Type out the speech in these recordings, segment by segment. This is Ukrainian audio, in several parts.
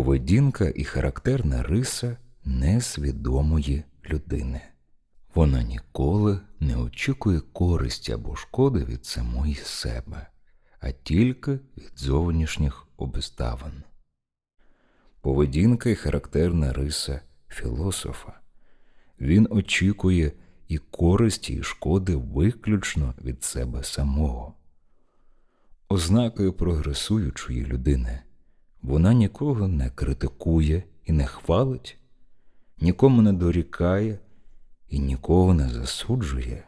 поведінка і характерна риса несвідомої людини. Вона ніколи не очікує користі або шкоди від самої себе, а тільки від зовнішніх обставин. Поведінка і характерна риса філософа. Він очікує і користі, і шкоди виключно від себе самого. Ознакою прогресуючої людини вона нікого не критикує і не хвалить, нікому не дорікає і нікого не засуджує,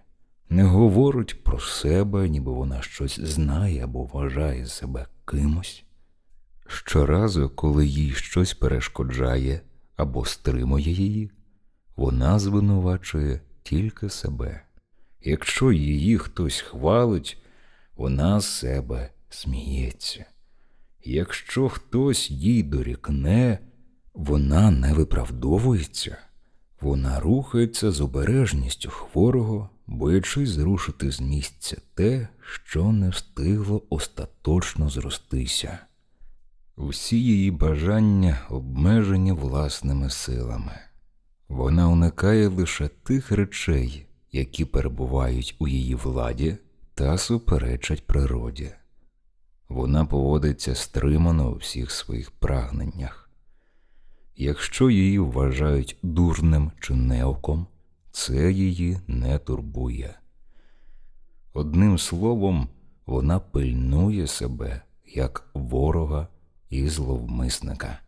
не говорить про себе, ніби вона щось знає або вважає себе кимось. Щоразу, коли їй щось перешкоджає або стримує її, вона звинувачує тільки себе. Якщо її хтось хвалить, вона себе сміється. Якщо хтось їй дорікне, вона не виправдовується, вона рухається з обережністю хворого, боячись зрушити з місця те, що не встигло остаточно зростися. Усі її бажання обмежені власними силами. Вона уникає лише тих речей, які перебувають у її владі та суперечать природі. Вона поводиться стримано у всіх своїх прагненнях. Якщо її вважають дурним чи неоком, це її не турбує. Одним словом, вона пильнує себе як ворога і зловмисника.